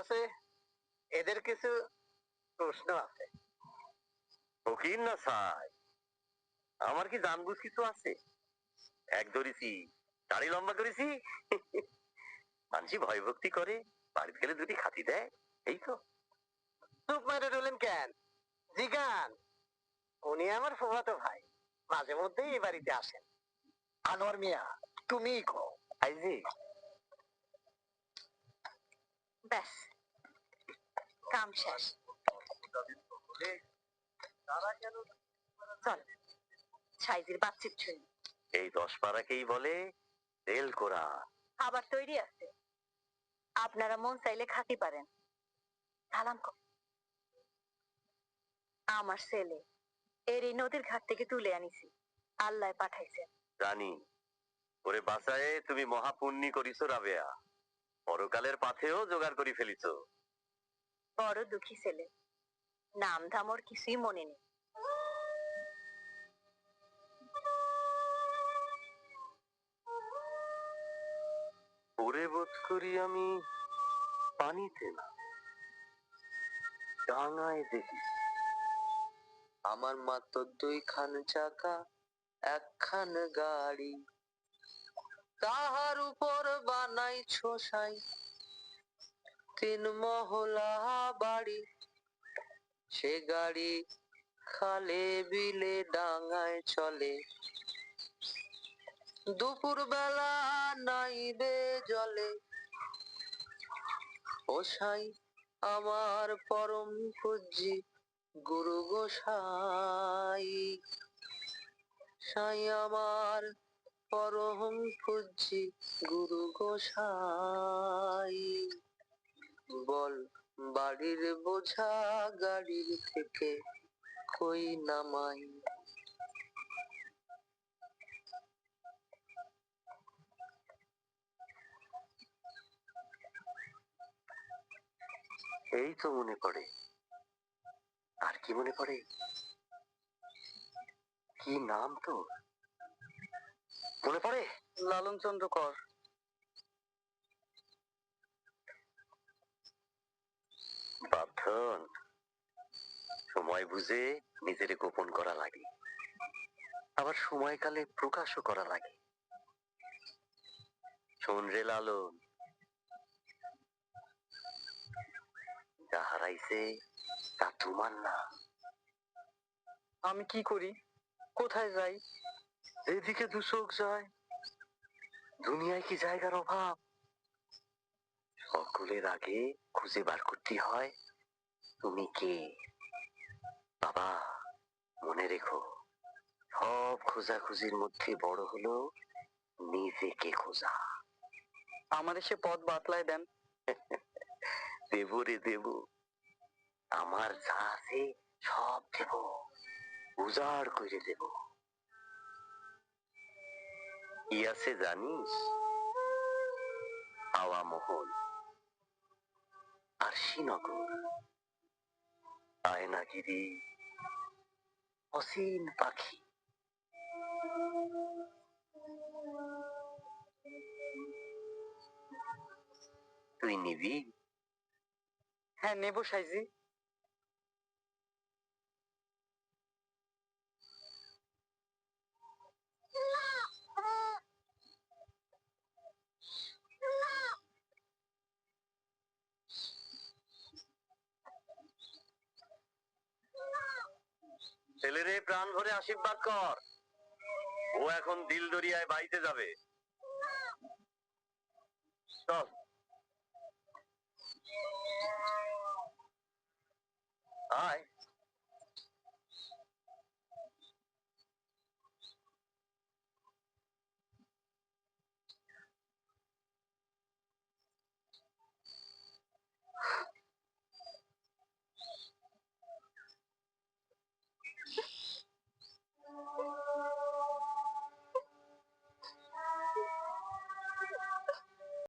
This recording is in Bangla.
আছে? এদের কিছু প্রশ্ন আছে। ফকির না সাই? আমার কি জানবুঝ কিছু আছে? এক ধরেছি দাড়ি লম্বা করেছি। মানসি ভয় ভক্তি করে বাড়িতে গেলে দুটি খাতি দেয় এই তো। চুপ মেরে রইলেন কেন? জিগান উনি আমার ফুফাতো ভাই। মাঝে মধ্যেই এই বাড়িতে আসেন। আনোয়ার মিয়া তুমি কো আইজি। ব্যাস। শেষ। চল সাইজের বাচ্চিত ছুঁই। এই দশ পাড়াকেই বলে তেল কোরা আবার তৈরি আছে। আপনারা মন চাইলে খাতি পারেন। সালাম কর আমার ছেলে এর এই নদীর ঘাট থেকে তুলে আনিছি। আল্লাহ পাঠাইছে জানি ওরে বাসায় তুমি মহাপুণ্যি করিছো রাবেয়া। পরকালের পাথেও জোগাড় করি ফেলিছো। বড় দুঃখী ছেলে। নাম ধাম ওর কিছুই মনে নেই। ওরে বোধ করি আমি পানিতে না, ডাঙায় দেখি আমার মাত্র দুইখান চাকা, একখান গাড়ি। তাহার উপর বানাই ছোসাই তিন মহলা বাড়ি। সে গাড়ি খালে বিলে ডাঙায় চলে। দুপুর বেলা নাইবে জলে। ওসাই আমার পরম পূজ্যি গুরু গোসাই সাই। আমার পরম পূজ্যি গুরু গোসাই বল বাড়ির বোঝা গাড়ির থেকে কই নামাই? এই তো মনে পড়ে। আর কি মনে পড়ে? কি নাম তো মনে পড়ে? লালন চন্দ্র কর। বাধ্যন সময় বুঝে নিজের গোপন করা লাগে। আবার সময়কালে প্রকাশও করা লাগে। শোন রে লালন। যা হারাইছে তা তোমার না। আমি কি করি? কোথায় যাই? যেদিকে দুচোখ যায় দুনিয়ায় কি জায়গার অভাব? সকলের আগে খুঁজে বার করতে হয়। তুমি কে বাবা মনে রেখো সব খোঁজাখুঁজির মধ্যে বড় হলো নিজেকে খোঁজা। আমার এসে পথ বাতলায় দেন। দেব রে দেব আমার যা আছে সব দেব উজাড় করে দেব। কি আছে জানিস? হাওয়া মহল আর শ্রীনগর আয়নাগিরি অসীম পাখি। তুই নিবি? হ্যাঁ নেব সাইজি। ছেলেরে প্রাণ ভরে আশীর্বাদ কর। ও এখন দিল দরিয়ায় বাইতে যাবে। চল।